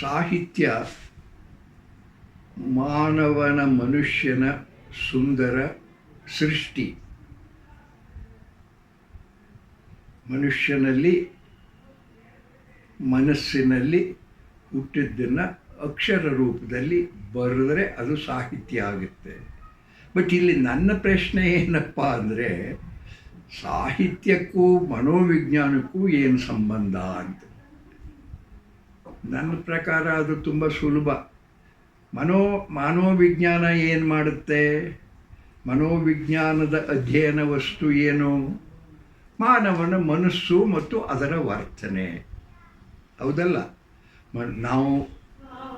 ಸಾಹಿತ್ಯ ಮಾನವನ ಮನುಷ್ಯನ ಸುಂದರ ಸೃಷ್ಟಿ. ಮನುಷ್ಯನಲ್ಲಿ, ಮನಸ್ಸಿನಲ್ಲಿ ಹುಟ್ಟಿದ್ದನ್ನು ಅಕ್ಷರ ರೂಪದಲ್ಲಿ ಬರೆದ್ರೆ ಅದು ಸಾಹಿತ್ಯ ಆಗುತ್ತೆ. ಬಟ್ ಇಲ್ಲಿ ನನ್ನ ಪ್ರಶ್ನೆ ಏನಪ್ಪ ಅಂದರೆ, ಸಾಹಿತ್ಯಕ್ಕೂ ಮನೋವಿಜ್ಞಾನಕ್ಕೂ ಏನು ಸಂಬಂಧ ಅಂತ. ನನ್ನ ಪ್ರಕಾರ ಅದು ತುಂಬ ಸುಲಭ. ಮನೋ, ಮನೋವಿಜ್ಞಾನ ಏನು ಮಾಡುತ್ತೆ? ಮನೋವಿಜ್ಞಾನದ ಅಧ್ಯಯನ ವಸ್ತು ಏನು? ಮಾನವನ ಮನಸ್ಸು ಮತ್ತು ಅದರ ವರ್ತನೆ. ಹೌದಲ್ಲ? ಮ, ನಾವು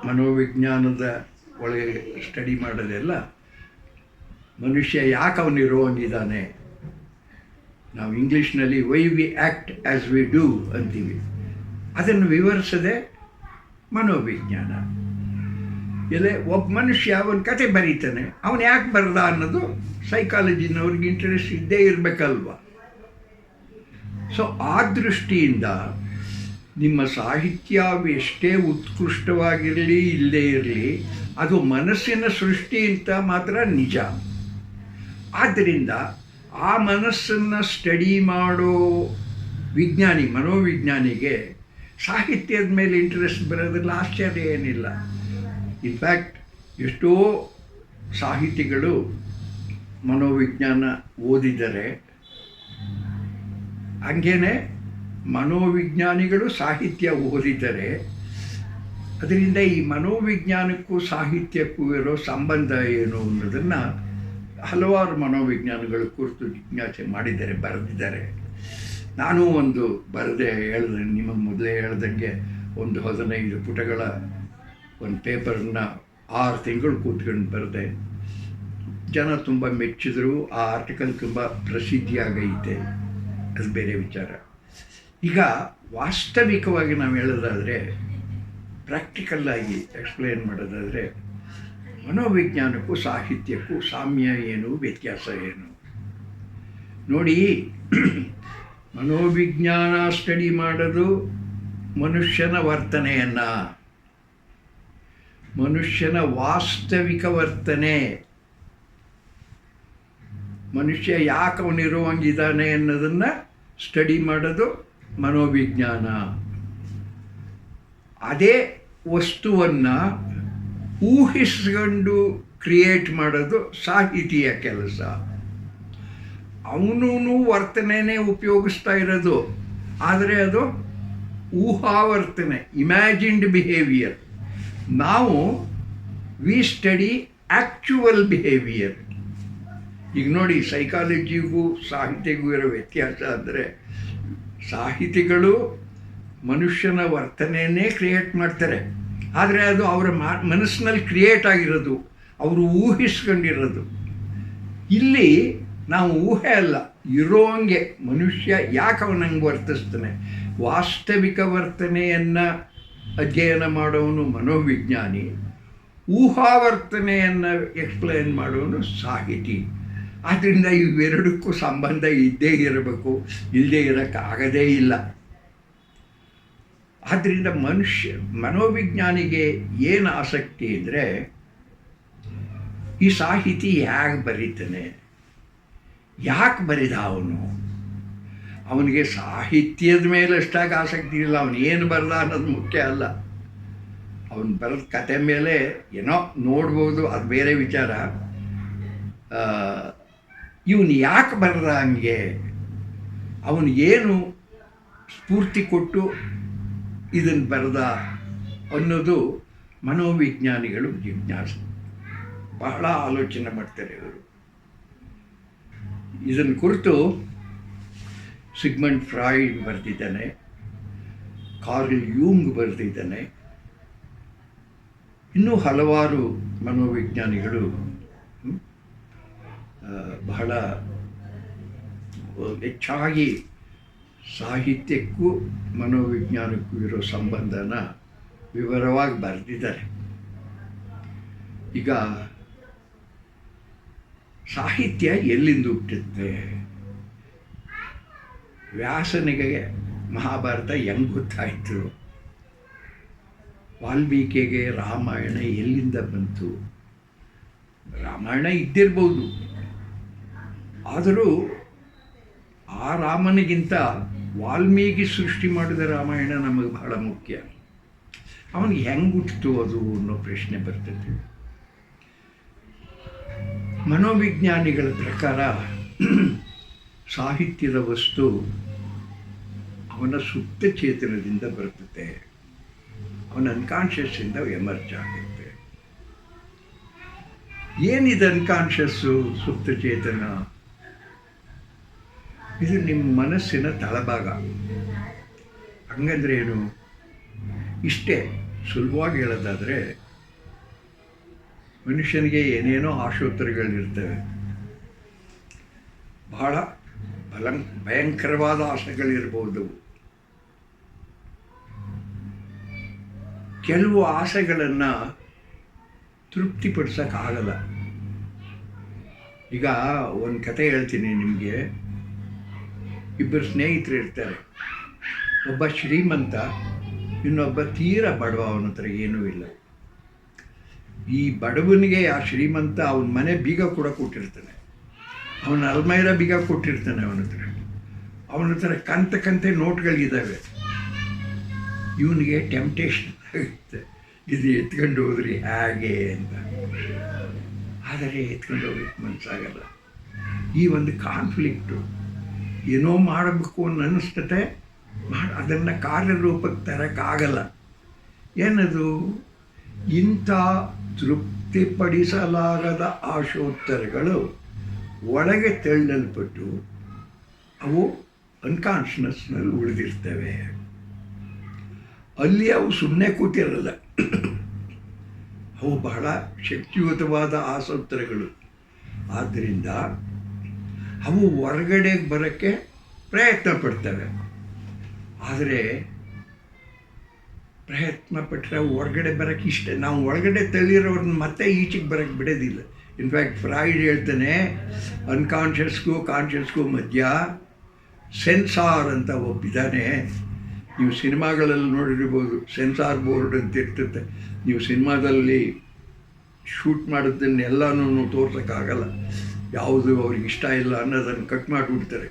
ಮನೋವಿಜ್ಞಾನದ ಒಳಗೆ ಸ್ಟಡಿ ಮಾಡೋದೆಲ್ಲ ಮನುಷ್ಯ ಯಾಕೆ ಅವನಿರುವಂಗಿದ್ದಾನೆ ನಾವು ಇಂಗ್ಲೀಷ್ನಲ್ಲಿ why we act as we do ಅಂತೀವಿ. ಅದನ್ನು ವಿವರಿಸದೆ ಮನೋವಿಜ್ಞಾನ. ಎಲೆ ಒಬ್ಬ ಮನುಷ್ಯ ಅವನ ಕತೆ ಬರೀತಾನೆ. ಅವನು ಯಾಕೆ ಬರಲ್ಲ ಅನ್ನೋದು ಸೈಕಾಲಜಿನವ್ರಿಗೆ ಇಂಟ್ರೆಸ್ಟ್ ಇದ್ದೇ ಇರಬೇಕಲ್ವ? ಸೊ ಆ ದೃಷ್ಟಿಯಿಂದ ನಿಮ್ಮ ಸಾಹಿತ್ಯ ಎಷ್ಟೇ ಉತ್ಕೃಷ್ಟವಾಗಿರಲಿ, ಇಲ್ಲದೇ ಇರಲಿ, ಅದು ಮನಸ್ಸಿನ ಸೃಷ್ಟಿ ಅಂತ ಮಾತ್ರ ನಿಜ. ಆದ್ದರಿಂದ ಆ ಮನಸ್ಸನ್ನು ಸ್ಟಡಿ ಮಾಡೋ ವಿಜ್ಞಾನಿ, ಮನೋವಿಜ್ಞಾನಿಗೆ ಸಾಹಿತ್ಯದ ಮೇಲೆ ಇಂಟ್ರೆಸ್ಟ್ ಬರೋದ್ರಲ್ಲಿ ಆಶ್ಚರ್ಯ ಏನಿಲ್ಲ. ಇನ್ಫ್ಯಾಕ್ಟ್ ಎಷ್ಟೋ ಸಾಹಿತಿಗಳು ಮನೋವಿಜ್ಞಾನ ಓದಿದರೆ, ಹಂಗೇನೆ ಮನೋವಿಜ್ಞಾನಿಗಳು ಸಾಹಿತ್ಯ ಓದಿದರೆ, ಅದರಿಂದ ಈ ಮನೋವಿಜ್ಞಾನಕ್ಕೂ ಸಾಹಿತ್ಯಕ್ಕೂ ಇರೋ ಸಂಬಂಧ ಏನು ಅನ್ನೋದನ್ನು ಹಲವಾರು ಮನೋವಿಜ್ಞಾನಿಗಳು ಕುರಿತು ಜಿಜ್ಞಾಸೆ ಮಾಡಿದ್ದಾರೆ ಬರೆದಿದ್ದಾರೆ. ನಾನು ಒಂದು ಬರೆದೆ ಹೇಳ್ದೆ, ನಿಮ್ಮ ಮೊದಲೇ ಹೇಳ್ದಂಗೆ ಒಂದು ಹದಿನೈದು ಪುಟಗಳ ಒಂದು ಪೇಪರನ್ನ ಆರು ತಿಂಗಳು ಕೂತ್ಕೊಂಡು ಬರೆದೆ. ಜನ ತುಂಬ ಮೆಚ್ಚಿದ್ರು, ಆ ಆರ್ಟಿಕಲ್ ತುಂಬ ಪ್ರಸಿದ್ಧಿಯಾಗೈತೆ ಅದು ಬೇರೆ ವಿಚಾರ. ಈಗ ವಾಸ್ತವಿಕವಾಗಿ ನಾವು ಹೇಳೋದಾದರೆ ಪ್ರಾಕ್ಟಿಕಲ್ಲಾಗಿ ಎಕ್ಸ್ಪ್ಲೇನ್ ಮಾಡೋದಾದರೆ, ಮನೋವಿಜ್ಞಾನಕ್ಕೂ ಸಾಹಿತ್ಯಕ್ಕೂ ಸಾಮ್ಯ ಏನು, ವ್ಯತ್ಯಾಸ ಏನು? ನೋಡಿ ಮನೋವಿಜ್ಞಾನ ಸ್ಟಡಿ ಮಾಡೋದು ಮನುಷ್ಯನ ವರ್ತನೆಯನ್ನು. ಮನುಷ್ಯನ ವಾಸ್ತವಿಕ ವರ್ತನೆ. ಮನುಷ್ಯ ಯಾಕೆ ಅವನಿರುವಂಗಿದ್ದಾನೆ ಅನ್ನೋದನ್ನು ಸ್ಟಡಿ ಮಾಡೋದು ಮನೋವಿಜ್ಞಾನ. ಅದೇ ವಸ್ತುವನ್ನು ಊಹಿಸ್ಕೊಂಡು ಕ್ರಿಯೇಟ್ ಮಾಡೋದು ಸಾಹಿತಿಯ ಕೆಲಸ. ಅವನೂ ವರ್ತನೆನೇ ಉಪಯೋಗಿಸ್ತಾ ಇರೋದು. ಆದರೆ ಅದು ಊಹಾವರ್ತನೆ ಇಮ್ಯಾಜಿನ್ಡ್ ಬಿಹೇವಿಯರ್ ನಾವು ವಿ ಸ್ಟಡಿ ಆ್ಯಕ್ಚುವಲ್ ಬಿಹೇವಿಯರ್ ಈಗ ನೋಡಿ ಸೈಕಾಲಜಿಗೂ ಸಾಹಿತ್ಯಗೂ ಇರೋ ವ್ಯತ್ಯಾಸ ಅಂದರೆ, ಸಾಹಿತಿಗಳು ಮನುಷ್ಯನ ವರ್ತನೆಯನ್ನೇ ಕ್ರಿಯೇಟ್ ಮಾಡ್ತಾರೆ. ಆದರೆ ಅದು ಅವರ ಮನಸ್ಸಿನಲ್ಲಿ ಕ್ರಿಯೇಟ್ ಆಗಿರೋದು, ಅವರು ಊಹಿಸ್ಕೊಂಡಿರೋದು. ಇಲ್ಲಿ ನಾವು ಊಹೆ ಅಲ್ಲ ಇರೋಂಗೆ ಮನುಷ್ಯ ಯಾಕೆ ಅವನಂಗೆ ವರ್ತಿಸ್ತಾನೆ? ವಾಸ್ತವಿಕ ವರ್ತನೆಯನ್ನು ಅಧ್ಯಯನ ಮಾಡೋನು ಮನೋವಿಜ್ಞಾನಿ. ಊಹಾವರ್ತನೆಯನ್ನು ಎಕ್ಸ್ಪ್ಲೈನ್ ಮಾಡೋನು ಸಾಹಿತಿ. ಆದ್ದರಿಂದ ಇವೆರಡಕ್ಕೂ ಸಂಬಂಧ ಇದ್ದೇ ಇರಬೇಕು. ಇಲ್ಲದೇ ಇರೋಕ್ಕಾಗದೇ ಇಲ್ಲ. ಆದ್ದರಿಂದ ಮನುಷ್ಯ, ಮನೋವಿಜ್ಞಾನಿಗೆ ಏನು ಆಸಕ್ತಿ ಅಂದರೆ ಈ ಸಾಹಿತಿ ಹೇಗೆ ಬರೀತಾನೆ? ಯಾಕೆ ಬರಿದ ಅವನು? ಅವನಿಗೆ ಸಾಹಿತ್ಯದ ಮೇಲೆ ಅಷ್ಟಾಗಿ ಆಸಕ್ತಿ ಇಲ್ಲ. ಅವನು ಏನು ಬರೆದ ಅನ್ನೋದು ಮುಖ್ಯ ಅಲ್ಲ. ಅವನು ಬರೆದ ಕತೆ ಮೇಲೆ ಏನೋ ನೋಡ್ಬೋದು. ಅದು ಬೇರೆ ವಿಚಾರ. ಇವನು ಯಾಕೆ ಬರೆದ ಹಂಗೆ? ಅವನು ಏನು ಸ್ಫೂರ್ತಿ ಕೊಟ್ಟು ಇದನ್ನು ಬರೆದ ಅನ್ನೋದು ಮನೋವಿಜ್ಞಾನಿಗಳು ಜಿಜ್ಞಾಸೆ. ಬಹಳ ಆಲೋಚನೆ ಮಾಡ್ತಾರೆ ಇವರು. ಇದನ್ನು ಕುರಿತು ಸಿಗ್ಮಂಡ್ ಫ್ರಾಯ್ಡ್ ಬರೆದಿದ್ದಾನೆ, ಕಾರ್ಲ್ ಯೂಂಗ್ ಬರೆದಿದ್ದಾನೆ. ಇನ್ನೂ ಹಲವಾರು ಮನೋವಿಜ್ಞಾನಿಗಳು ಬಹಳ, ಹೆಚ್ಚಾಗಿ ಸಾಹಿತ್ಯಕ್ಕೂ ಮನೋವಿಜ್ಞಾನಕ್ಕೂ ಇರೋ ಸಂಬಂಧನ ವಿವರವಾಗಿ ಬರೆದಿದ್ದಾರೆ. ಈಗ ಸಾಹಿತ್ಯ ಎಲ್ಲಿಂದ ಹುಟ್ಟುತ್ತೆ ವ್ಯಾಸನಿಗೆ ಮಹಾಭಾರತ ಹೆಂಗೆ ಗೊತ್ತಾಯಿತು? ವಾಲ್ಮೀಕಿಗೆ ರಾಮಾಯಣ ಎಲ್ಲಿಂದ ಬಂತು? ರಾಮಾಯಣ ಇದ್ದಿರ್ಬೋದು. ಆದರೂ ಆ ರಾಮನಿಗಿಂತ ವಾಲ್ಮೀಕಿ ಸೃಷ್ಟಿ ಮಾಡಿದ ರಾಮಾಯಣ ನಮಗೆ ಬಹಳ ಮುಖ್ಯ. ಅವನಿಗೆ ಹೆಂಗೆ ಹುಟ್ಟಿತು ಅದು ಅನ್ನೋ ಪ್ರಶ್ನೆ ಬರ್ತದೆ. ಮನೋವಿಜ್ಞಾನಿಗಳ ಪ್ರಕಾರ ಸಾಹಿತ್ಯದ ವಸ್ತು ಅವನ ಸುಪ್ತ ಚೇತನದಿಂದ ಬರ್ತದೆ ಅವನ ಅನ್ಕಾನ್ಷಿಯಸ್ಸಿಂದ ಎಮರ್ಜ್ ಆಗುತ್ತೆ. ಏನಿದೆ ಅನ್ಕಾನ್ಷಿಯಸ್ಸು ಸುಪ್ತ ಚೇತನ? ಇದು ನಿಮ್ಮ ಮನಸ್ಸಿನ ತಳಭಾಗ. ಹಂಗಂದ್ರೆ ಏನು? ಇಷ್ಟೇ ಸುಲಭವಾಗಿ ಹೇಳೋದಾದರೆ ಮನುಷ್ಯನಿಗೆ ಏನೇನೋ ಆಶೋತ್ತರಗಳಿರ್ತವೆ. ಬಹಳ ಬಲಂ, ಭಯಂಕರವಾದ ಆಸೆಗಳಿರ್ಬೋದು ಕೆಲವು ಆಸೆಗಳನ್ನು ತೃಪ್ತಿಪಡಿಸೋಕ್ಕಾಗಲ್ಲ. ಈಗ ಒಂದು ಕತೆ ಹೇಳ್ತೀನಿ ನಿಮಗೆ. ಇಬ್ಬರು ಸ್ನೇಹಿತರು ಇರ್ತಾರೆ. ಒಬ್ಬ ಶ್ರೀಮಂತ, ಇನ್ನೊಬ್ಬ ತೀರ ಬಡವ, ಅವನ ಹತ್ರ ಏನೂ ಇಲ್ಲ. ಈ ಬಡವನಿಗೆ ಆ ಶ್ರೀಮಂತ ಅವನ ಮನೆ ಬೀಗ ಕೂಡ ಕೊಟ್ಟಿರ್ತಾನೆ. ಅವನ ಅಲ್ಮೈರ ಬೀಗ ಕೊಟ್ಟಿರ್ತಾನೆ ಅವನ ಹತ್ರ. ಅವನ ಹತ್ರ ಕಂತೆ ಕಂತೆ ನೋಟ್ಗಳಿದ್ದಾವೆ ಇವನಿಗೆ ಟೆಂಪ್ಟೇಷನ್ ಆಗುತ್ತೆ. ಇದು ಎತ್ಕೊಂಡು ಹೋದ್ರಿ ಹಾಗೆ ಅಂತ. ಆದರೆ ಎತ್ಕೊಂಡು ಹೋಗ್ಲಿಕ್ಕೆ ಮನಸ್ಸಾಗಲ್ಲ ಈ ಒಂದು ಕಾನ್ಫ್ಲಿಕ್ಟು ಏನೋ ಮಾಡಬೇಕು ಅನ್ನೋ ಅನ್ನಿಸ್ತತೆ ಅದನ್ನು ಕಾರ್ಯರೂಪಕ್ಕೆ ತರೋಕ್ಕಾಗಲ್ಲ ಏನದು? ಇಂಥ ತೃಪ್ತಿಪಡಿಸಲಾಗದ ಆಶೋತ್ತರಗಳು ಒಳಗೆ ತೆಳ್ಳಲ್ಪಟ್ಟು ಅವು ಅನ್ಕಾನ್ಷಿಯಸ್ನಲ್ಲಿ ಉಳಿದಿರ್ತವೆ. ಅಲ್ಲಿ ಅವು ಸುಮ್ಮನೆ ಕೂತಿರಲ್ಲ. ಅವು ಬಹಳ ಶಕ್ತಿಯುತವಾದ ಆಸೋತ್ತರಗಳು ಆದ್ದರಿಂದ ಅವು ಹೊರಗಡೆಗೆ ಬರೋಕ್ಕೆ ಪ್ರಯತ್ನ ಪಡ್ತವೆ ಆದರೆ ಪ್ರಯತ್ನ ಪಟ್ಟರೆ ಹೊರಗಡೆ ಬರೋಕ್ಕೆ ಇಷ್ಟ. ನಾವು ಒಳಗಡೆ ತಳ್ಳಿರೋರನ್ನ ಮತ್ತೆ ಈಚೆಗೆ ಬರೋಕ್ಕೆ ಬಿಡೋದಿಲ್ಲ. ಇನ್ಫ್ಯಾಕ್ಟ್ ಫ್ರಾಯ್ಡ್ ಹೇಳ್ತಾನೆ ಅನ್ಕಾನ್ಷಿಯಸ್ಗೂ ಕಾನ್ಷಿಯಸ್ಗೂ ಮಧ್ಯ. ಸೆನ್ಸಾರ್ ಅಂತ ಒಬ್ಬಿದ್ದಾನೆ ನೀವು ಸಿನಿಮಾಗಳಲ್ಲಿ ನೋಡಿರ್ಬೋದು ಸೆನ್ಸಾರ್ ಬೋರ್ಡ್ ಅಂತ ಇರ್ತದೆ. ನೀವು ಸಿನಿಮಾದಲ್ಲಿ ಶೂಟ್ ಮಾಡೋದನ್ನೆಲ್ಲನೂ ತೋರ್ಸೋಕ್ಕಾಗಲ್ಲ. ಯಾವುದು ಅವ್ರಿಗೆ ಇಷ್ಟ ಇಲ್ಲ ಅನ್ನೋದನ್ನು ಕಟ್ ಮಾಡಿಬಿಡ್ತಾರೆ.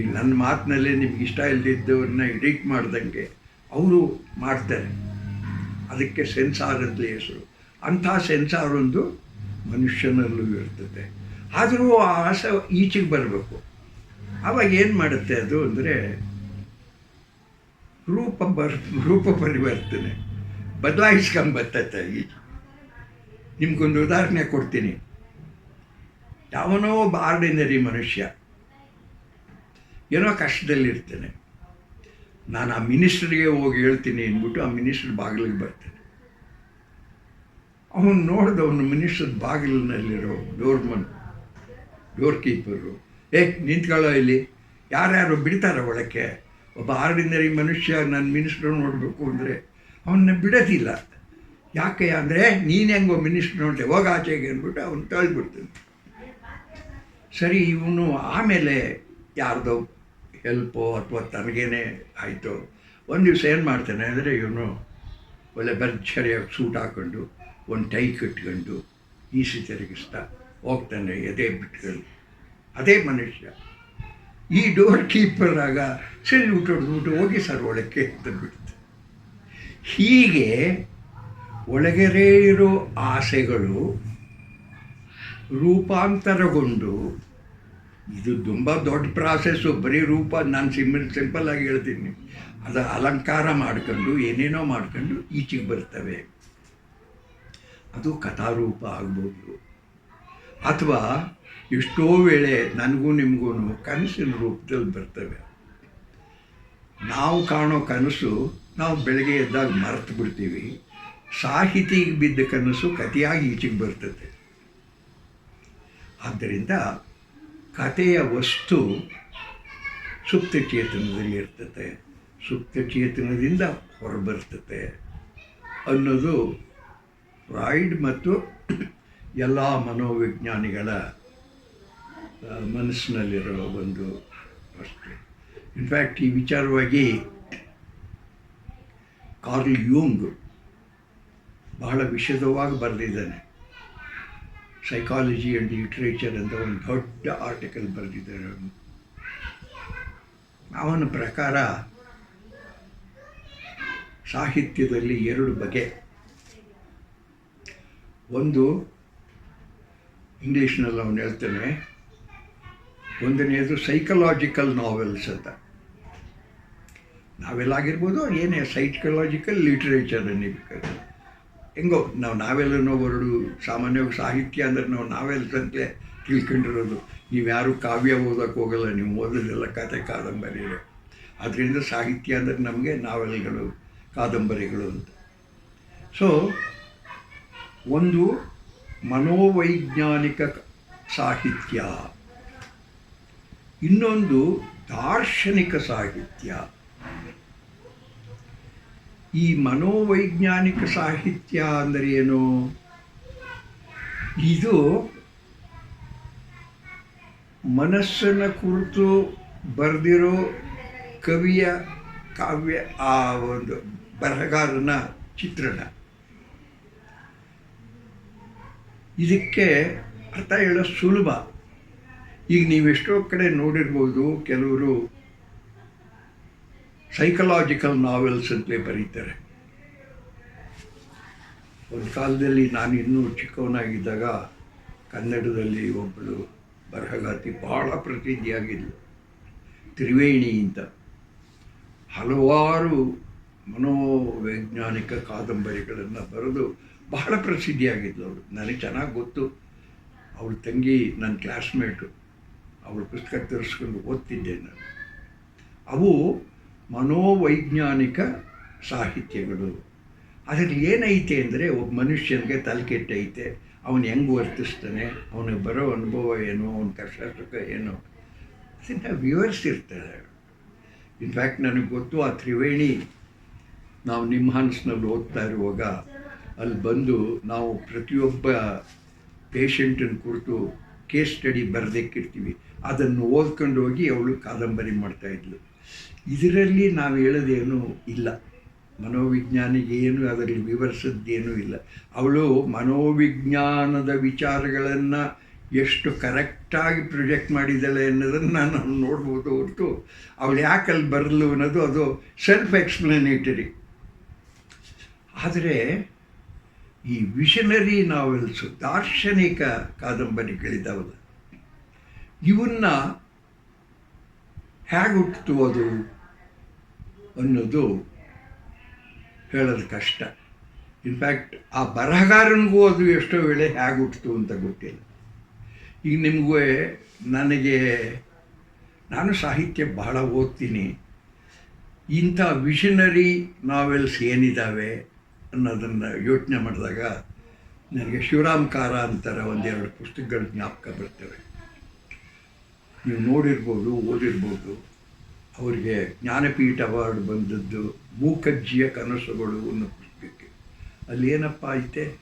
ಈಗ ನನ್ನ ಮಾತಿನಲ್ಲೇ ನಿಮ್ಗೆ ಇಷ್ಟ ಇಲ್ಲದಿದ್ದವ್ರನ್ನ ಎಡಿಟ್ ಮಾಡ್ದಂಗೆ ಅವರು ಮಾಡ್ತಾರೆ. ಅದಕ್ಕೆ ಸೆನ್ಸಾರ್ ಅಂತ ಹೆಸರು. ಅಂಥ ಸೆನ್ಸಾರ್ ಒಂದು ಮನುಷ್ಯನಲ್ಲೂ ಇರ್ತದೆ. ಆದರೂ ಆ ಆಸೆ ಈಚೆಗೆ ಬರಬೇಕು. ಆವಾಗ ಏನು ಮಾಡುತ್ತೆ ಅದು ಅಂದರೆ ರೂಪ ಬರ್, ರೂಪ ಪರಿವರ್ತನೆ. ಬದಲಾಯಿಸ್ಕೊಂಬರ್ತೈತೆ ಈಚೆ ನಿಮ್ಗೊಂದು ಉದಾಹರಣೆ ಕೊಡ್ತೀನಿ. ಯಾವನೋ ಬಾರ್ಡಿನರಿ ಮನುಷ್ಯ. ಏನೋ ಕಷ್ಟದಲ್ಲಿರ್ತಾನೆ. ನಾನು ಆ ಮಿನಿಸ್ಟ್ರಿಗೆ ಹೋಗಿ ಹೇಳ್ತೀನಿ ಅಂದ್ಬಿಟ್ಟು ಆ ಮಿನಿಸ್ಟ್ರ್ ಬಾಗಿಲಿಗೆ ಬರ್ತಾನೆ. ಅವನು ನೋಡಿದವನು ಮಿನಿಸ್ಟ್ರದ ಬಾಗಿಲಿನಲ್ಲಿರೋ ಡೋರ್ಮನ್ ಡೋರ್ ಕೀಪರು ಏ, ನಿಂತ್ಕೊಳ್ಳೋ ಇಲ್ಲಿ. ಯಾರ್ಯಾರು ಬಿಡ್ತಾರೆ ಒಳಕ್ಕೆ? ಒಬ್ಬ ಆರ್ಡಿನರಿ ಮನುಷ್ಯ ನನ್ನ ಮಿನಿಸ್ಟ್ರ್ ನೋಡಬೇಕು ಅಂದರೆ ಅವನ್ನ ಬಿಡೋದಿಲ್ಲ. ಯಾಕೆ ಅಂದರೆ, ನೀನು ಹೆಂಗೋ ಮಿನಿಸ್ಟ್ರ್ ನೋಡಿದೆ, ಹೋಗ ಆಚೆಗೆ ಅಂದ್ಬಿಟ್ಟು ಅವನು ಬಿಡ್ತಾನೆ ಸರಿ, ಇವನು ಆಮೇಲೆ ಯಾರ್ದೋ ಹೆಲ್ಪೋ ಅಥವಾ ತನಗೇನೆ ಆಯಿತು. ಒಂದು ದಿವಸ ಏನು ಮಾಡ್ತಾನೆ ಅಂದರೆ ಇವನು ಒಳ್ಳೆ ಭರ್ಜರಿಯಾಗಿ ಸೂಟ್ ಹಾಕ್ಕೊಂಡು ಒಂದು ಟೈ ಕಟ್ಕೊಂಡು ಈಸಿ ತಿರುಗಿಸ್ತಾ ಹೋಗ್ತಾನೆ ಎದೆ ಬಿಟ್ಕೊಂಡು. ಅದೇ ಮನುಷ್ಯ. ಈ ಡೋರ್ ಕೀಪರಾಗ ಸರಿ ಊಟ ಹೊಡೆದ್ಬಿಟ್ಟು ಹೋಗಿ ಸರ್ ಒಳಕ್ಕೆ ಅಂತ ಹೀಗೆ ಒಳಗೆರೇ ಇರೋ ಆಸೆಗಳು ರೂಪಾಂತರಗೊಂಡು ಇದು ತುಂಬ ದೊಡ್ಡ ಪ್ರಾಸೆಸ್ಸು ಬರೀ ರೂಪ ನಾನು ಸಿಂಪಲ್ ಆಗಿ ಹೇಳ್ತೀನಿ. ಅದು ಅಲಂಕಾರ ಮಾಡ್ಕೊಂಡು, ಏನೇನೋ ಮಾಡ್ಕೊಂಡು ಈಚೆಗೆ ಬರ್ತವೆ. ಅದು ಕಥಾರೂಪ ಆಗ್ಬೋದು. ಅಥವಾ ಎಷ್ಟೋ ವೇಳೆ ನನಗೂ ನಿಮಗೂ ಕನಸಿನ ರೂಪದಲ್ಲಿ ಬರ್ತವೆ. ನಾವು ಕಾಣೋ ಕನಸು, ನಾವು ಬೆಳಗ್ಗೆ ಎದ್ದಾಗ ಮರೆತು ಬಿಡ್ತೀವಿ. ಸಾಹಿತಿಗೆ ಬಿದ್ದ ಕನಸು ಕಥೆಯಾಗಿ ಈಚೆಗೆ ಬರ್ತದೆ. ಆದ್ದರಿಂದ ಕಥೆಯ ವಸ್ತು ಸುಪ್ತ ಚೇತನದಲ್ಲಿ ಇರ್ತದೆ. ಸುಪ್ತ ಚೇತನದಿಂದ ಹೊರಬರ್ತದೆ ಅನ್ನೋದು ಫ್ರಾಯ್ಡ್ ಮತ್ತು ಎಲ್ಲ ಮನೋವಿಜ್ಞಾನಿಗಳ ಮನಸ್ಸಿನಲ್ಲಿರೋ ಒಂದು ವಸ್ತು ಇನ್ಫ್ಯಾಕ್ಟ್ ಈ ವಿಚಾರವಾಗಿ ಕಾರ್ಲ್ ಯೂಂಗ್ ಬಹಳ ವಿಷದವಾಗಿ ಬರೆದಿದ್ದಾನೆ. ಸೈಕಾಲಜಿ ಆ್ಯಂಡ್ ಲಿಟ್ರೇಚರ್ ಅಂತ ಒಂದು ದೊಡ್ಡ ಆರ್ಟಿಕಲ್ ಬರೆದಿದ್ದಾರೆ ಅವನು ಅವನ ಪ್ರಕಾರ ಸಾಹಿತ್ಯದಲ್ಲಿ ಎರಡು ಬಗೆ. ಒಂದು ಇಂಗ್ಲೀಷ್ನಲ್ಲಿ ಅವನು ಹೇಳ್ತಾನೆ, ಒಂದನೆಯದು ಸೈಕಲಾಜಿಕಲ್ ನಾವೆಲ್ಸ್ ಅಂತ. ನಾವೆಲ್ಲ ಆಗಿರ್ಬೋದು, ಏನೇ ಸೈಕಲಾಜಿಕಲ್ ಲಿಟ್ರೇಚರ್ ಅನ್ನಬೇಕಾದ್ರೆ ಹೆಂಗೋ, ನಾವು ನಾವೆಲ್ಲನೋ ಹೊರಡು ಸಾಮಾನ್ಯವಾಗಿ ಸಾಹಿತ್ಯ ಅಂದರೆ ನಾವು ನಾವೆಲ್ಲ ಅಂತಲೇ ತಿಳ್ಕೊಂಡಿರೋದು. ನೀವು ಯಾರೂ ಕಾವ್ಯ ಓದೋಕ್ಕೆ ಹೋಗಲ್ಲ, ನೀವು ಓದೋದೆಲ್ಲ ಕತೆ ಕಾದಂಬರಿ ಅದರಿಂದ ಸಾಹಿತ್ಯ ಅಂದರೆ ನಮಗೆ ನಾವೆಲ್ಗಳು ಕಾದಂಬರಿಗಳು ಅಂತ. ಸೊ ಒಂದು ಮನೋವೈಜ್ಞಾನಿಕ ಸಾಹಿತ್ಯ. ಇನ್ನೊಂದು ದಾರ್ಶನಿಕ ಸಾಹಿತ್ಯ. ಈ ಮನೋವೈಜ್ಞಾನಿಕ ಸಾಹಿತ್ಯ ಅಂದರೆ ಏನು? ಇದು ಮನಸ್ಸನ್ನು ಕುರಿತು ಬರೆದಿರೋ ಕವಿಯ ಕಾವ್ಯ ಆ ಒಂದು ಬರಹಗಾರನ ಚಿತ್ರಣ. ಇದಕ್ಕೆ ಅರ್ಥ ಹೇಳೋ ಸುಲಭ. ಈಗ ನೀವೆಷ್ಟೋ ಕಡೆ ನೋಡಿರ್ಬೋದು ಕೆಲವರು ಸೈಕಲಾಜಿಕಲ್ ನಾವೆಲ್ಸ್ ಅಂತಲೇ ಬರೀತಾರೆ. ಒಂದು ಕಾಲದಲ್ಲಿ ನಾನು ಇನ್ನೂ ಚಿಕ್ಕವನಾಗಿದ್ದಾಗ ಕನ್ನಡದಲ್ಲಿ ಒಬ್ಬಳು ಬರಹಗಾತಿ ಬಹಳ ಪ್ರಸಿದ್ಧಿಯಾಗಿದ್ಲು. ತ್ರಿವೇಣಿ ಅಂತ. ಹಲವಾರು ಮನೋವೈಜ್ಞಾನಿಕ ಕಾದಂಬರಿಗಳನ್ನು ಬರೆದು ಬಹಳ ಪ್ರಸಿದ್ಧಿಯಾಗಿದ್ಲು ಅವಳು. ನನಗೆ ಚೆನ್ನಾಗಿ ಗೊತ್ತು. ಅವಳ ತಂಗಿ ನನ್ನ ಕ್ಲಾಸ್ಮೇಟು. ಅವಳು ಪುಸ್ತಕ ತರಿಸ್ಕೊಂಡು ಓದ್ತಿದ್ದೆ ನಾನು. ಅವು ಮನೋವೈಜ್ಞಾನಿಕ ಸಾಹಿತ್ಯಗಳು. ಅದರಲ್ಲಿ ಏನೈತೆ ಅಂದರೆ ಒಬ್ಬ ಮನುಷ್ಯನಿಗೆ ತಲೆ ಕೆಟ್ಟೈತೆ ಅವನು ಹೆಂಗೆ ವರ್ತಿಸ್ತಾನೆ? ಅವನಿಗೆ ಬರೋ ಅನುಭವ ಏನು? ಅವನ ಕಷ್ಟ ಸುಖ ಏನು? ಅದನ್ನು ವಿವರಿಸಿರ್ತಾರೆ. ಇನ್ಫ್ಯಾಕ್ಟ್ ನನಗೆ ಗೊತ್ತು, ಆ ತ್ರಿವೇಣಿ ನಾವು ನಿಮ್ಮ ನಿಮ್ಹಾನ್ಸ್ನಲ್ಲಿ ಓದ್ತಾ ಇರುವಾಗ ಅಲ್ಲಿ ಬಂದು ನಾವು ಪ್ರತಿಯೊಬ್ಬ ಪೇಷಂಟನ್ನು ಕುರಿತು ಕೇಸ್ ಸ್ಟಡಿ ಬರೆದಕ್ಕಿರ್ತೀವಿ. ಅದನ್ನು ಓದ್ಕೊಂಡು ಹೋಗಿ ಅವಳು ಕಾದಂಬರಿ ಮಾಡ್ತಾಯಿದ್ಲು ಇದರಲ್ಲಿ ನಾವು ಹೇಳೋದೇನು ಇಲ್ಲ. ಮನೋವಿಜ್ಞಾನಿಗೆ ಏನು ಅದರಲ್ಲಿ ವಿವರಿಸಿದ್ದೇನೂ ಇಲ್ಲ. ಅವಳು ಮನೋವಿಜ್ಞಾನದ ವಿಚಾರಗಳನ್ನು ಎಷ್ಟು ಕರೆಕ್ಟಾಗಿ ಪ್ರೊಜೆಕ್ಟ್ ಮಾಡಿದ್ದಾಳೆ ಅನ್ನೋದನ್ನು ನಾನು ನೋಡ್ಬೋದು ಹೊರತು ಅವಳು ಅಲ್ಲಿ ಬರಲು ಅನ್ನೋದು ಅದು ಸೆಲ್ಫ್ ಎಕ್ಸ್ಪ್ಲನೇಟರಿ ಆದರೆ ಈ ವಿಷನರಿ ನಾವೆಲ್ಸು ದಾರ್ಶನಿಕ ಕಾದಂಬರಿಗಳಿದ್ದಾವಲ್ಲ, ಇವನ್ನ ಹೇಗೆ ಹುಟ್ಟಿತು ಅದು ಅನ್ನೋದು ಹೇಳೋದು ಕಷ್ಟ. ಇನ್ಫ್ಯಾಕ್ಟ್ ಆ ಬರಹಗಾರನಿಗೂ ಅದು ಎಷ್ಟೋ ವೇಳೆ ಹೇಗೆ ಹುಟ್ಟಿತು ಅಂತ ಗೊತ್ತಿಲ್ಲ. ಈಗ ನಿಮಗೂ ನನಗೆ, ನಾನು ಸಾಹಿತ್ಯ ಬಹಳ ಓದ್ತೀನಿ. ಇಂಥ ವಿಷನರಿ ನಾವೆಲ್ಸ್ ಏನಿದ್ದಾವೆ ಅನ್ನೋದನ್ನು ಯೋಚನೆ ಮಾಡಿದಾಗ, ನನಗೆ ಶಿವರಾಮ್ ಕಾರ ಅಂತಾರೆ ಒಂದೆರಡು ಪುಸ್ತಕಗಳು ಜ್ಞಾಪಕ ಬರ್ತವೆ. ನೀವು ನೋಡಿರ್ಬೋದು, ಓದಿರ್ಬೋದು. ಅವರಿಗೆ ಜ್ಞಾನಪೀಠ ಅವಾರ್ಡ್ ಬಂದದ್ದು ಮೂಕಜ್ಜಿಯ ಕನಸುಗಳು ಅನ್ನೋ ಪುಸ್ತಕಕ್ಕೆ ಅಲ್ಲಿ ಏನಪ್ಪ ಐತೆ?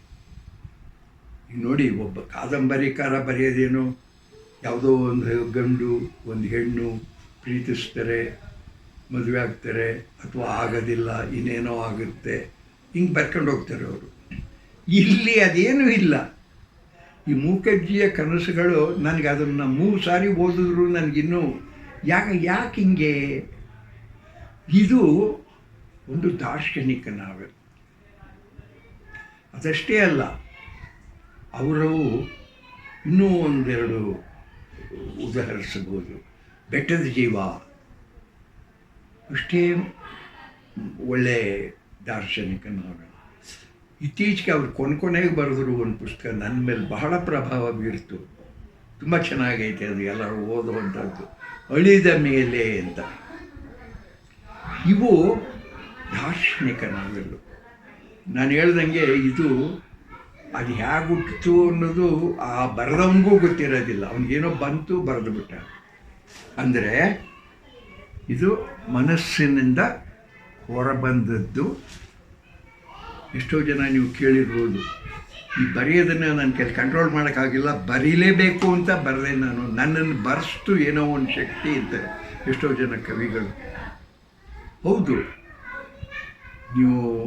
ನೋಡಿ, ಒಬ್ಬ ಕಾದಂಬರಿಕಾರ ಬರೆಯೋದೇನು? ಯಾವುದೋ ಒಂದು ಗಂಡು, ಒಂದು ಹೆಣ್ಣು ಪ್ರೀತಿಸ್ತಾರೆ, ಮದುವೆ ಆಗ್ತಾರೆ, ಅಥವಾ ಆಗೋದಿಲ್ಲ, ಇನ್ನೇನೋ ಆಗುತ್ತೆ. ಹಿಂಗೆ ಬರ್ಕೊಂಡು ಹೋಗ್ತಾರೆ ಅವರು. ಇಲ್ಲಿ ಅದೇನೂ ಇಲ್ಲ. ಈ ಮೂಕಜ್ಜಿಯ ಕನಸುಗಳು ನನಗೆ ಅದನ್ನು ಮೂರು ಸಾರಿ ಓದಿದ್ರು ನನಗಿನ್ನೂ ಯಾಕೆ ಯಾಕೆ ಹಿಂಗೆ? ಇದು ಒಂದು ದಾರ್ಶನಿಕ ನಾವೆಲ್ ಅದಷ್ಟೇ ಅಲ್ಲ ಅವರು ಇನ್ನೂ ಒಂದೆರಡು ಉದಾಹರಿಸಬಹುದು. ಬೆಟ್ಟದ ಜೀವ. ಅಷ್ಟೇ ಒಳ್ಳೆ ದಾರ್ಶನಿಕ ನಾವೆಲ್ ಇತ್ತೀಚೆಗೆ ಅವ್ರು ಕೊನೆ ಕೊನೆಗೆ ಬರೆದ್ರು ಒಂದು ಪುಸ್ತಕ ನನ್ನ ಮೇಲೆ ಬಹಳ ಪ್ರಭಾವ ಬೀರ್ತು. ತುಂಬ ಚೆನ್ನಾಗೈತೆ, ಅದು ಎಲ್ಲರೂ ಓದುವಂಥದ್ದು. ಅಳಿದ ಮೇಲೆ ಅಂತ. ಇವು ದಾರ್ಶನಿಕ ನಾವೆಲ್ಲು. ನಾನು ಹೇಳ್ದಂಗೆ ಇದು ಅದು ಹೇಗೆ ಹುಟ್ಟಿತು ಅನ್ನೋದು ಆ ಬರೆದವನಿಗೂ ಗೊತ್ತಿರೋದಿಲ್ಲ. ಅವನಿಗೇನೋ ಬಂತು, ಬರೆದು ಬಿಟ್ಟ. ಅಂದರೆ ಇದು ಮನಸ್ಸಿನಿಂದ ಹೊರಬಂದದ್ದು ಎಷ್ಟೋ ಜನ ನೀವು ಕೇಳಿರ್ಬೋದು. ಈ ಬರೆಯೋದನ್ನು ನನ್ನ ಕೆಲಸ ಕಂಟ್ರೋಲ್ ಮಾಡೋಕ್ಕಾಗಿಲ್ಲ, ಬರೀಲೇಬೇಕು ಅಂತ ಬರದೆ ನಾನು. ನನ್ನನ್ನು ಬರೆಸ್ತು ಏನೋ ಒಂದು ಶಕ್ತಿ ಇದ್ದಾರೆ ಎಷ್ಟೋ ಜನ ಕವಿಗಳು. ಹೌದು. ನೀವು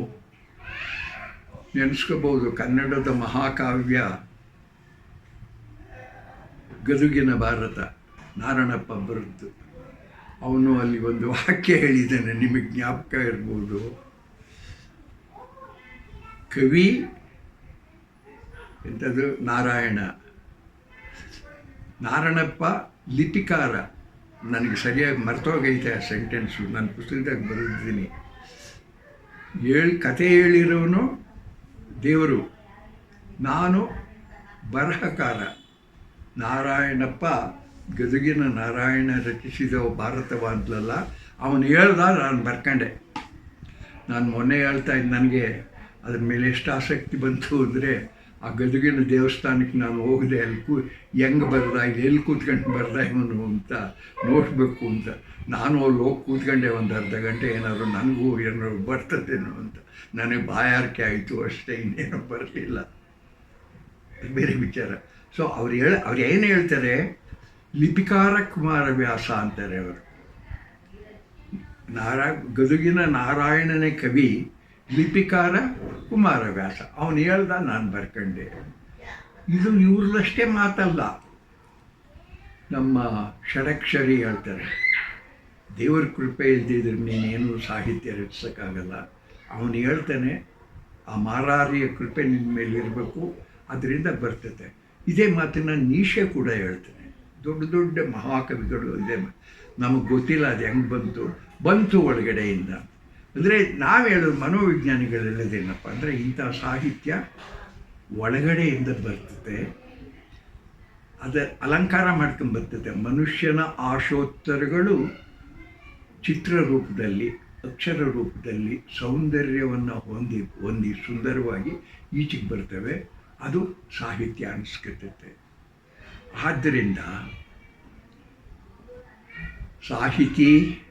ನೆನೆಸ್ಕೋಬಹುದು ಕನ್ನಡದ ಮಹಾಕಾವ್ಯ ಗದುಗಿನ ಭಾರತ, ನಾರಾಯಣಪ್ಪ ಬರೆದು. ಅವನು ಅಲ್ಲಿ ಒಂದು ವಾಕ್ಯ ಹೇಳಿದ್ದಾನೆ, ನಿಮಗೆ ಜ್ಞಾಪಕ ಇರ್ಬೋದು. ಕವಿ ಎಂಥದ್ದು ನಾರಾಯಣ. ನಾರಾಯಣಪ್ಪ ಲಿಪಿಕಾರ. ನನಗೆ ಸರಿಯಾಗಿ ಮರ್ತೋಗೈತೆ ಆ ಸೆಂಟೆನ್ಸು ನಾನು ಪುಸ್ತಕದಾಗ ಬರೆದಿದ್ದೀನಿ. ಹೇಳಿ, ಕತೆ ಹೇಳಿರೋನು ದೇವರು. ನಾನು ಬರಹಕಾರ. ನಾರಾಯಣಪ್ಪ ಗದುಗಿನ ನಾರಾಯಣ ರಚಿಸಿದ ಭಾರತವ ಅಂತಲಲ್ಲ ಅವನು ಹೇಳ್ದ ನಾನು ಬರ್ಕಂಡೆ. ನಾನು ಮೊನ್ನೆ ಹೇಳ್ತಾ ಇದ್ದೆ, ನನಗೆ ಅದ್ರ ಮೇಲೆ ಎಷ್ಟು ಆಸಕ್ತಿ ಬಂತು ಅಂದರೆ ಆ ಗದುಗಿನ ದೇವಸ್ಥಾನಕ್ಕೆ ನಾನು ಹೋಗದೆ ಅಲ್ಲಿ ಕೂ, ಹೆಂಗೆ ಬರ್ದ ಎಲ್ಲಿ ಕೂತ್ಕೊಂಡು ಬರ್ದ ಇವನು ಅಂತ ನೋಡಬೇಕು ಅಂತ. ನಾನು ಅಲ್ಲಿ ಹೋಗಿ ಕೂತ್ಕೊಂಡೆ ಒಂದು ಅರ್ಧ ಗಂಟೆ ಏನಾದರೂ ನನಗೂ ಏನಾದ್ರು ಬರ್ತದೇನೋ ಅಂತ. ನನಗೆ ಬಾಯಾರಿಕೆ ಆಯಿತು ಅಷ್ಟೇ, ಇನ್ನೇನು ಬರಲಿಲ್ಲ. ಬೇರೆ ವಿಚಾರ. ಸೊ ಅವ್ರು ಹೇಳ, ಅವ್ರು ಏನು ಹೇಳ್ತಾರೆ? ಲಿಪಿಕಾರ ಕುಮಾರ ವ್ಯಾಸ ಅಂತಾರೆ ಅವರು. ನಾರಾ, ಗದುಗಿನ ನಾರಾಯಣನೇ ಕವಿ ಲಿಪಿಕಾರ ಕುಮಾರವ್ಯಾಸ. ಅವನು ಹೇಳ್ದ ನಾನು ಬರ್ಕಂಡೆ. ಇದು ಇವ್ರದಷ್ಟೇ ಮಾತಲ್ಲ. ನಮ್ಮ ಷಡಕ್ಷರಿ ಹೇಳ್ತಾರೆ. ದೇವರ ಕೃಪೆ ಇಲ್ದಿದ್ರೆ ನೀನೇನು ಸಾಹಿತ್ಯ ರಚಿಸೋಕ್ಕಾಗಲ್ಲ. ಅವನು ಹೇಳ್ತಾನೆ, ಆ ಮಾರಾರಿಯ ಕೃಪೆ ನಿನ್ನ ಮೇಲೆ ಇರಬೇಕು, ಅದರಿಂದ ಬರ್ತದೆ ಇದೇ ಮಾತನ್ನು ನೀಶೆ ಕೂಡ ಹೇಳ್ತಾನೆ. ದೊಡ್ಡ ದೊಡ್ಡ ಮಹಾಕವಿಗಳು ಇದೇ ನಮಗೆ ಗೊತ್ತಿಲ್ಲ ಅದು ಹೆಂಗೆ ಬಂತು. ಬಂತು ಒಳಗಡೆಯಿಂದ. ಅಂದರೆ ನಾವು ಹೇಳೋದು ಮನೋವಿಜ್ಞಾನಿಗಳು ಹೇಳೋದೇನಪ್ಪ ಅಂದರೆ ಇಂಥ ಸಾಹಿತ್ಯ ಒಳಗಡೆಯಿಂದ ಬರ್ತದೆ. ಅದ ಅಲಂಕಾರ ಮಾಡ್ಕೊಂಡು ಬರ್ತದೆ. ಮನುಷ್ಯನ ಆಶೋತ್ತರಗಳು ಚಿತ್ರ ರೂಪದಲ್ಲಿ, ಅಕ್ಷರ ರೂಪದಲ್ಲಿ ಸೌಂದರ್ಯವನ್ನು ಹೊಂದಿ ಹೊಂದಿ ಸುಂದರವಾಗಿ ಈಚೆಗೆ ಬರ್ತವೆ. ಅದು ಸಾಹಿತ್ಯ ಅನಿಸ್ಕೊತೈತೆ. ಆದ್ದರಿಂದ ಸಾಹಿತಿ,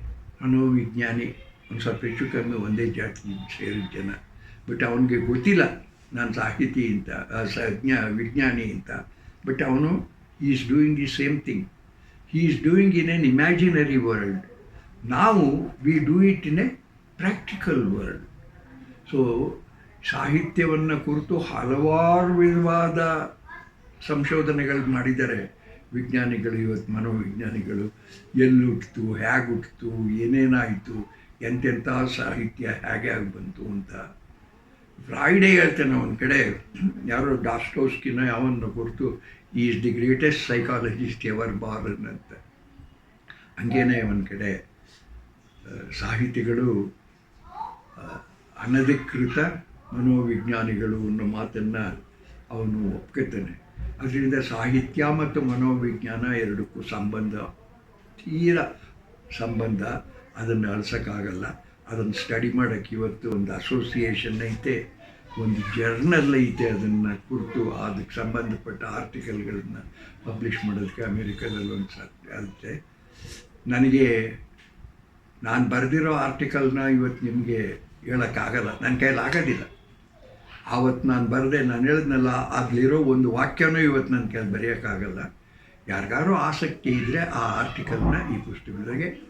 ಮನೋವಿಜ್ಞಾನಿ ಒಂದು ಸ್ವಲ್ಪ ಹೆಚ್ಚು ಕಮ್ಮಿ ಒಂದೇ ಜಾತಿ ಸೇರಿದ ಜನ. ಬಟ್ ಅವನಿಗೆ ಗೊತ್ತಿಲ್ಲ ನಾನು ಸಾಹಿತಿ ಅಂತ ಸಜ್ಞ, ವಿಜ್ಞಾನಿ ಅಂತ. ಬಟ್ ಅವನು is doing the same thing he is doing in an imaginary world ನಾವು we do it in a practical world so ಸಾಹಿತ್ಯವನ್ನು ಕುರಿತು ಹಲವಾರು ವಿಧವಾದ ಸಂಶೋಧನೆಗಳು ಮಾಡಿದ್ದಾರೆ. ವಿಜ್ಞಾನಿಗಳು, ಇವತ್ತು ಮನೋವಿಜ್ಞಾನಿಗಳು. ಎಲ್ಲಿ ಹುಟ್ಟಿತು ಹೇಗೆ ಹುಟ್ಟಿತು ಏನೇನಾಯಿತು ಎಂತೆಂಥ ಸಾಹಿತ್ಯ ಹೇಗೆ ಆಗಿ ಬಂತು ಅಂತ. ಫ್ರಾಯ್ಡೇ ಹೇಳ್ತಾನೆ ಒಂದು ಕಡೆ, ಯಾರೋ ಡಾಸ್ಟೋಸ್ಕಿನ ಯಾವನ್ನ ಕುರಿತು is the greatest psychologist ever bar ಅಂತ. ಹಂಗೇನೆ ಒಂದು ಕಡೆ ಸಾಹಿತಿಗಳು ಅನಧಿಕೃತ ಮನೋವಿಜ್ಞಾನಿಗಳು ಅನ್ನೋ ಮಾತನ್ನು ಅವನು ಒಪ್ಕೋತಾನೆ. ಅದರಿಂದ ಸಾಹಿತ್ಯ ಮತ್ತು ಮನೋವಿಜ್ಞಾನ ಎರಡಕ್ಕೂ ಸಂಬಂಧ, ತೀರ ಸಂಬಂಧ. ಅದನ್ನು ಅಳಿಸೋಕ್ಕಾಗಲ್ಲ ಅದನ್ನು ಸ್ಟಡಿ ಮಾಡೋಕ್ಕೆ ಇವತ್ತು ಒಂದು ಅಸೋಸಿಯೇಷನ್ ಐತೆ, ಒಂದು ಜರ್ನಲ್ ಐತೆ ಅದನ್ನು ಕುರಿತು ಅದಕ್ಕೆ ಸಂಬಂಧಪಟ್ಟ ಆರ್ಟಿಕಲ್ಗಳನ್ನು ಪಬ್ಲಿಷ್ ಮಾಡೋದಕ್ಕೆ ಅಮೇರಿಕಾದಲ್ಲಿ ಒಂದು ಐತೆ ನನಗೆ, ನಾನು ಬರೆದಿರೋ ಆರ್ಟಿಕಲ್ನ ಇವತ್ತು ನಿಮಗೆ ಹೇಳೋಕ್ಕಾಗಲ್ಲ. ನನ್ನ ಕೈಯಲ್ಲಿ ಆಗೋದಿಲ್ಲ. ಆವತ್ತು ನಾನು ಬರೆದೆ, ನಾನು ಹೇಳಿದ್ನಲ್ಲ, ಅದ್ಲಿರೋ ಒಂದು ವಾಕ್ಯನೂ ಇವತ್ತು ನನ್ನ ಕೈಯಲ್ಲಿ ಬರೆಯೋಕ್ಕಾಗಲ್ಲ. ಯಾರಿಗಾರು ಆಸಕ್ತಿ ಇದ್ದರೆ ಆ ಆರ್ಟಿಕಲ್ನ ಈ ಪುಸ್ತಕದಾಗೆ